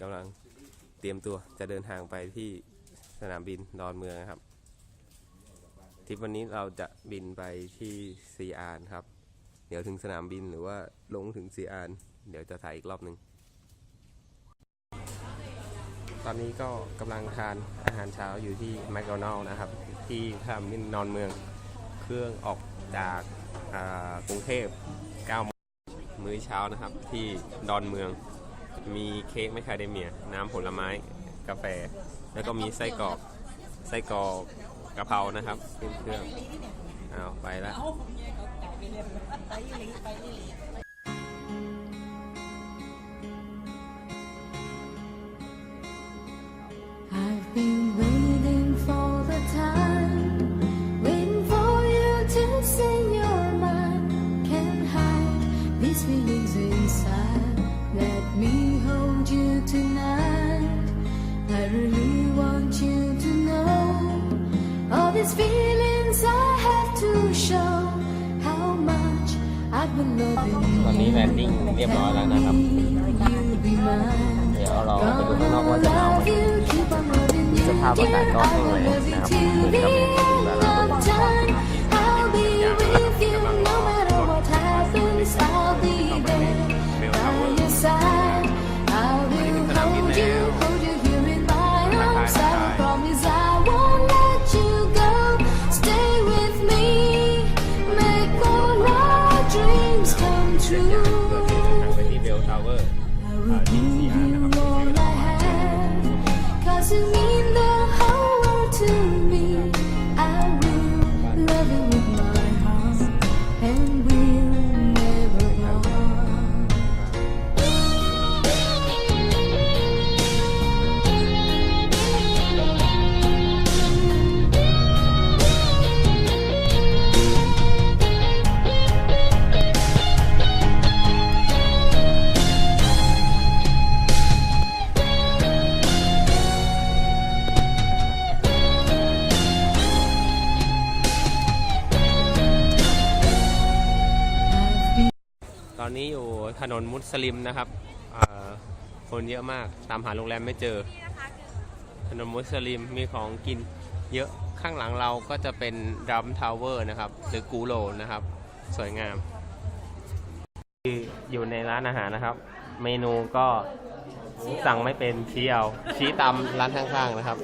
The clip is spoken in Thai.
กำลังเตรียมตัวจะเดินทางไปที่สนามบินดอนเมืองนะครับทริปวันนี้เราจะบินไปที่ซีอานครับ เดี๋ยวถึงสนามบินหรือว่าลงถึงซีอานเดี๋ยวจะถ่ายอีกรอบหนึ่งตอนนี้ก็กำลังทานอาหารเช้าอยู่ที่แมคโดนัลล์นะครับ ที่สนามบินดอนเมืองเครื่องออกจากกรุงเทพ9โมงมื้อเช้านะครับที่ดอนเมือง มีเค้กแมคคาเดเมีย น้ำผลไม้กาแฟ แล้วก็มีไส้กรอกไส้กรอกกะเพรานะครับขึ้นเครื่องเอาไปแล้ว I've been waiting for the time, waiting for you to sing your mind. Can't hide these feelings inside. Let me hold you tonight. I really want you to know all these feelings I have to show. How much I've been loving you. ตอนนี้แลนดิ้งเรียบร้อยแล้วนะครับ You'll be mine. เดี๋ยวเราไปดูข้างนอกว่าจะหนาวไหม สภาพอากาศก็แห้งแล้งนะครับเหมือนกับแต่ละวัน I'll be with you no matter what happens. I'll be there ทางไปที่เบลทาวเวอร์ I will give you all อนนี้อยู่ถนนมุสลิมนะครับ คนเยอะมาก ตามหาโรงแรมไม่เจอ ถนนมุสลิมมีของกินเยอะ ข้างหลังเราก็จะเป็นดัมทาวเวอร์นะครับ หรือกูโรนะครับ สวยงาม อยู่ในร้านอาหารนะครับ เมนูก็สั่งไม่เป็นชี้เอาชี้ตามร้านข้างๆนะครับ